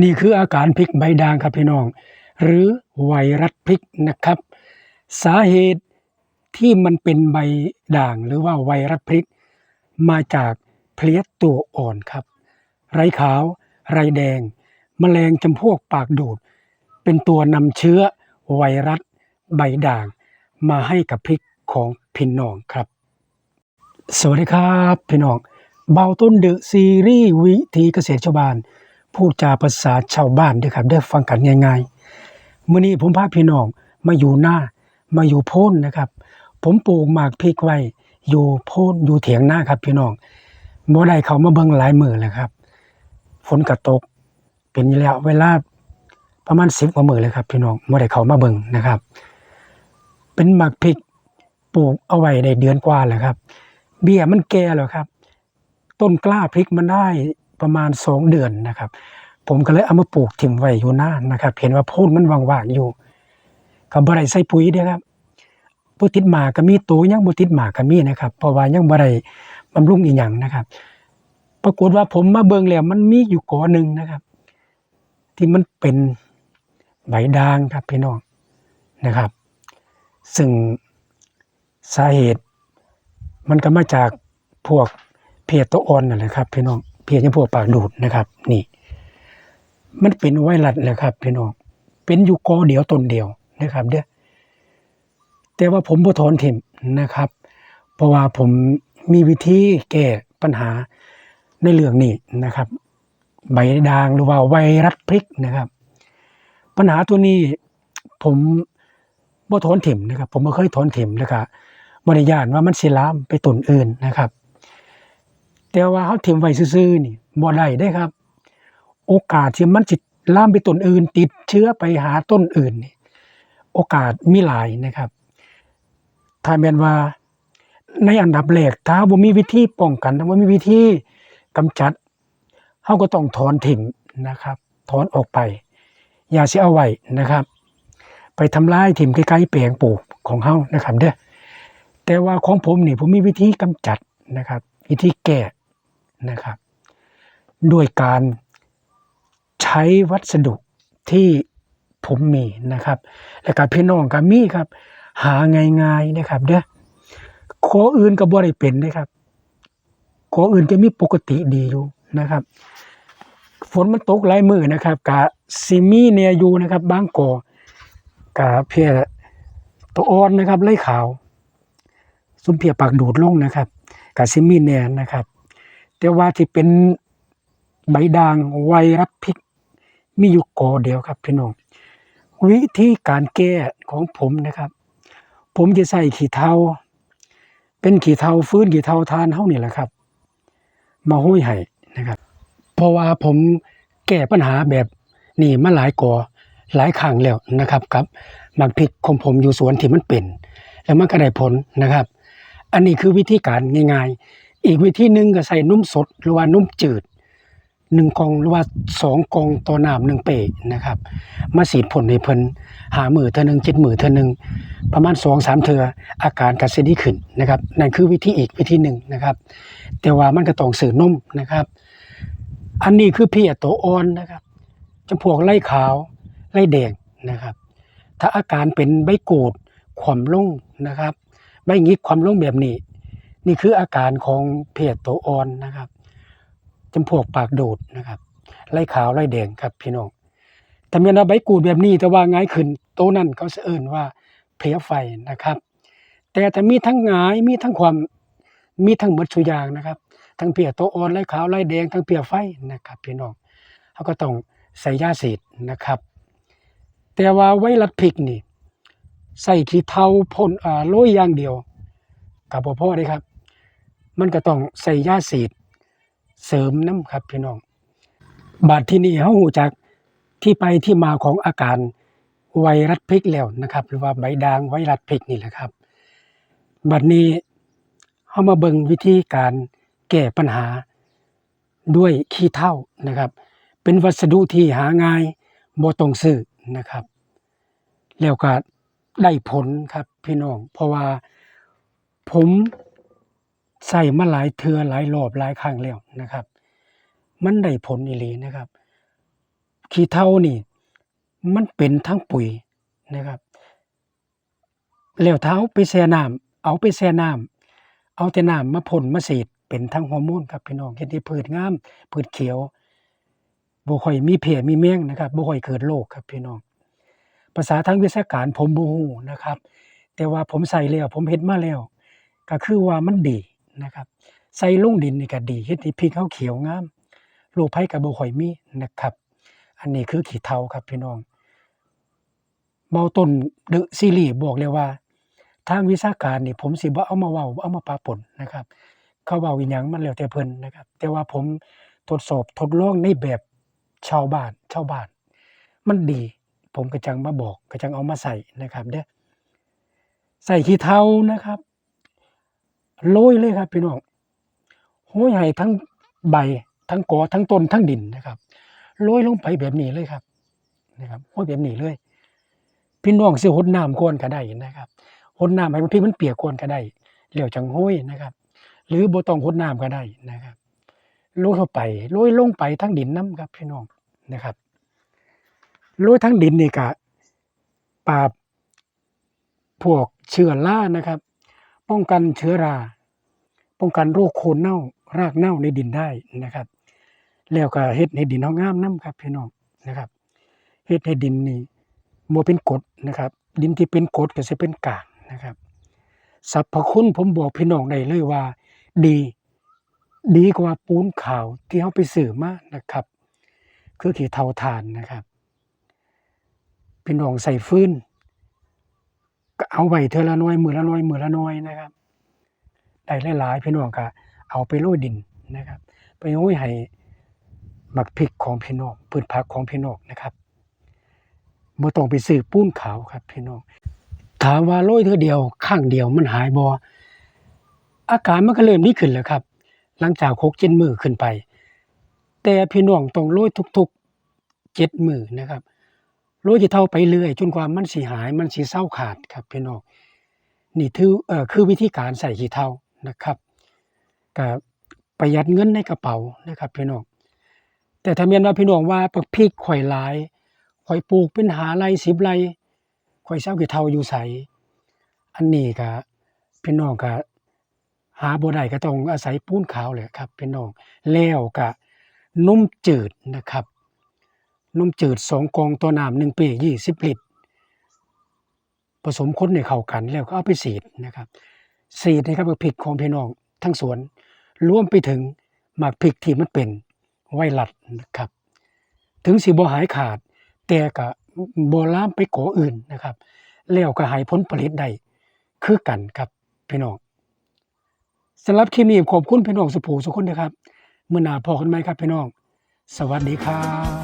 นี่คืออาการพริกใบด่างครับพี่น้อง หรือไวรัสพริกนะครับ สาเหตุที่มันเป็นใบด่างหรือว่าไวรัสพริก มาจากเพลี้ยตัวอ่อนครับ ไรขาว ไรแดงแมลงจำพวกปากดูด เป็นตัวนำเชื้อไวรัสใบด่าง มาให้กับพริกของพี่น้องครับ สวัสดีครับพี่น้องเบาต้นเดอะซีรีส์วิธีเกษตรชาวบ้าน พูดจาภาษาชาวบ้านด้วยครับได้ฟังกันง่ายๆมื้อนี้ผมพาพี่น้องมาอยู่หน้ามาอยู่โพ้นนะครับ ผมปลูกหมากพริกไว้อยู่โพ้นอยู่เถียงหน้าครับ พี่น้องบ่ได้เขามาเบิ่งหลายมื้อแล้วครับ ฝนก็ตก เป็นระยะเวลาประมาณ10กว่ามื้อเลยครับ พี่น้องบ่ได้เขามาเบิ่งนะครับ เป็นหมากพริกปลูกเอาไว้ได้เดือนกว่าแล้วครับ เบี้ยมันแก่แล้วครับ ต้นกล้าพริกมันได้ ประมาณสองเดือนนะครับ ผมก็เลยเอามาปลูกถิ่มไว้อยู่หน้านะครับ เห็นว่าโพ่นมันว่างๆอยู่ก็บ่ได้ใส่ปุ๋ยเด้อครับบ่ติดหมาก็มีโตยังบ่ติดหมาก็มีนะครับเพราะว่ายังบ่ได้บำรุงอีหยังนะครับ ปรากฏว่าผมมาเบิ่งแล้วมันมีอยู่กอหนึ่งนะครับ ที่มันเป็นใบด่างครับพี่น้องนะครับ ซึ่งสาเหตุ มันก็มาจากพวกเพียตัวอ่อนนั่นแหละครับพี่น้อง เพียยังพวกปากดูดนะครับ นี่ มันเป็นไวรัสแหละครับพี่น้องเป็นอยู่กอเดียวตนเดียวนะครับเด้อแต่ว่าผมบ่ถอนถิ่มนะครับ เพราะว่าผมมีวิธีแก้ปัญหาในเรื่องนี้นะครับ ใบด่างหรือว่าไวรัสพริกนะครับ ปัญหาตัวนี้ผมบ่ถอนถิ่มนะครับ ผมบ่เคยถอนถิ่มนะครับบริยานว่ามันสิลามไปตนอื่นนะครับ แต่ว่าเขาถิ่มไว้ซื่อๆนี่บ่ได้ได้ครับ โอกาสที่มันสิล่ามไปต้นอื่น ติดเชื้อไปหาต้นอื่นนี่โอกาสมีหลายนะครับ ถ้าแม่นว่าในอันดับแรกถ้าบ่มีวิธีป้องกันถ้าบ่มีวิธีกำจัดเฮาก็ต้องถอนถิ่มนะครับ ถอนออกไป อย่าสิเอาไว้นะครับ ไปทำลายถิ่มใกล้ๆแปลงปลูกของเฮานะครับเด้อแต่ว่าของผมนี่ผมมีวิธีกำจัดนะครับ วิธีแก้ นะครับ ด้วยการใช้วัสดุที่ผมมีนะครับ และการพี่น้องก็มีครับ หาง่ายๆนะครับเด้อขออื่นก็บ่ได้เป็นนะครับขออื่นจะมีปกติดีอยู่นะครับฝนมันตกหลายมือนะครับกะซิมีเนียอยู่นะครับบางกอกะเพียตัวอ่อนนะครับไล่ขาว ซุมเพียปากดูดลงนะครับกาซิมีแนนนะครับ แต่ว่าที่เป็นใบด่างไวรัสพริกมีอยู่กอเดียวครับพี่น้องวิธีการแก้ของผมนะครับ ผมจะใส่ขี้เทาเป็นขี้เทาฟื้นขี้เทาทานเท่านี่แหละครับ มาห้อยให้นะครับ เพราะว่าผมแก้ปัญหาแบบนี่มาหลายก่อหลายครั้งแล้วนะครับกับหมักพริกของผมอยู่สวนที่มันเป็น แล้วมันก็ได้ผลนะครับ อันนี้คือวิธีการง่าย อีกวิธีหนึ่งก็ใส่นุ่มสดหรือว่านุ่มจืดหนึ่งกองหรือว่าสองกองต่อน้ำหนึ่งเปนะครับ มาสีดผลให้เพิ่นหามือเท่านึงเจ็ดมือเท่านึงประมาณสองสามเทืออาการก็สิดีขึ้นนะครับนั่นคือวิธีอีกวิธีหนึ่งนะครับ แต่ว่ามันก็ต้องสื่อนุ่มนะครับ อันนี้คือเพียตัวอ่อนนะครับจำพวกไล่ขาวไล่แดงนะครับ ถ้าอาการเป็นใบโกดขวมลงนะครับใบงิกความลงแบบนี้ นี่คืออาการของเพศตัวอ่อนนะครับจำพวกปากดูดนะครับไล่ขาวไล่แดงครับพี่น้องแต่เมื่อใบกูดแบบนี้แต่ว่าง่ายขึ้นโตนั้นเขาเอิ่นว่าเพลียไฟนะครับ แต่ถ้ามีทั้งหงายมีทั้งความมีทั้งหมดสุยางนะครับ ทั้งเพียโตอ่อนไล่ขาวไล่แดงทั้งเพียไฟนะครับพี่น้องเขาก็ต้องใส่ยาสีดนะครับ แต่ว่าไวรัสพิกนี่ใส่ขี้เทาพ่นอ่าโรยอย่างเดียวกับบ่พอเด้ครับ มันก็ต้องใส่ยาสีดเสริมน้ำครับพี่น้อง บาดที่นี่เฮาฮู้จักที่ไปที่มาของอาการไวรัสพริกแล้วนะครับ หรือว่าใบด่างไวรัสพริกนี่แหละครับ บัดนี้เฮามาเบิ่งวิธีการแก้ปัญหาด้วยขี้เถ้านะครับ เป็นวัสดุที่หาง่ายบ่ต้องซื้อนะครับ แล้วก็ได้ผลครับพี่น้อง เพราะว่าผม ใส่มาหลายเทือหลายรอบหลายครั้งแล้วนะครับ มันได้ผลอีหลีนะครับ ขี้เถ้านี่ มันเป็นทั้งปุ๋ยนะครับ แล้วถ้าไปแช่น้ำเอาไปแช่น้ำเอาแต่น้ำมาพ่นมาฉีดเป็นทั้งฮอร์โมนครับพี่น้องเฮ็ดให้พืชงามพืชเขียวบ่ค่อยมีเพลี้ยมีแมงนะครับบ่ค่อยเกิดโรคครับพี่น้อง ภาษาทางวิชาการผมบ่ฮู้นะครับ แต่ว่าผมใส่แล้วผมเฮ็ดมาแล้ว ก็คือว่ามันดี นะครับ ใส่ลงดินนี่ก็ดีเฮ็ดให้พริกเราเขียวงามโรคภัยก็บ่ค่อยมีนะครับ อันนี้คือขี้เถ้าครับพี่น้องเบาต้น The ซีรีส์บอกเลยว่า ทางวิชาการนี่ผมสิบ่เอามาเว้าเอามาปะปนนะครับ เขาเว้าอีหยังมันแล้วแต่เพิ่นนะครับ แต่ว่าผมทดสอบทดลองในแบบชาวบ้านชาวบ้าน มันดี ผมก็จังมาบอกก็จังเอามาใส่นะครับเด้อใส่ขี้เถ้านะครับ โรยเลยครับ พี่น้องโรยให้ทั้งใบ ทั้งกอทั้งต้นทั้งดินนะครับโรยลงไปแบบนี้เลยครับนะครับโรยแบบนี้เลย พี่น้องสิรดน้ำก่อนก็ได้นะครับรดน้ำให้มันพริกมันเปียกก่อนก็ได้แล้วจังโรยนะครับ หรือโบตองรดน้ำก็ได้นะครับโรยเข้าไปโรยลงไปทั้งดินนํครับ พี่น้องนะครับโรยทั้งดินนี่ก็ปราบพวกเชื้อรานะครับ ป้องกันเชื้อรา ป้องกันโรคโคนเน่ารากเน่าในดินได้นะครับ แล้วก็เฮ็ดให้ดินเฮางามนํครับพี่น้องนะครับเฮ็ดให้ดินนี่บ่เป็นกรดนะครับ ดินที่เป็นกรดก็สิเป็นกากนะครับสรรพคุณผมบอกพี่น้องได้เลยว่า ดี ดีกว่าปูนขาวที่เฮาไปซื้อมานะครับ คือขี้เถ้าถ่านนะครับ พี่น้องใส่ฟื้น ก็เอาไว้เทอละหน่อยมือละหน่อยมือละหน่อยนะครับได้หลายๆพี่น้องก็เอาไปโรยดินนะครับ ไปโรยให้หมักพริกของพี่น้องพืชผักของพี่น้องนะครับบ่ต้องไปซื้อปูนขาวครับพี่น้องถามว่าโรยเทื่อเดียวข้างเดียวมันหายบ่อาการมันก็เริ่มดีขึ้นแล้วครับ หลังจาก6-7มื้อขึ้นไป แต่พี่น้องต้องโรยทุกๆ7มื้อนะครับ โรยขี้เถ้าไปเรื่อยจนกว่ามันสิหายมันสิเซาขาดครับพี่น้องนี่ถือเอ่อคือวิธีการใส่ขี้เถ้านะครับก็ประหยัดเงินในกระเป๋านะครับพี่น้องแต่ถ้าแม่นว่าพี่น้องว่าบักพริกข้อยหลายข้อยปลูกเป็น5ไร่10ไรข้อยสิเอาขี้เถ้าอยู่ไสอันนี้ก็พี่น้องก็หาบ่ได้ก็ต้องอาศัยปูนขาวแหละครับพี่น้องแล้วก็นุ่มจืดนะครับ นมจืด2กล่องต่อน้ำ1เป้20ลิตร ผสมคนให้เข้ากันแล้วก็เอาไปฉีดนะครับฉีดให้กับบักพริกของพี่น้องทั้งสวนรวมไปถึงหมากพริกที่มันเป็นไวรัสนะครับ ถึงสิบ่หายขาด แต่ก็บ่ล้ามไปก่ออื่นนะครับ แล้วก็ให้ผลผลิตได้คือกันครับพี่น้องสำหรับคลิปนี้ขอบคุณพี่น้องสุภูสุคนนะครับเมื้อนาพอกันใหมครับพี่น้อง สวัสดีครับ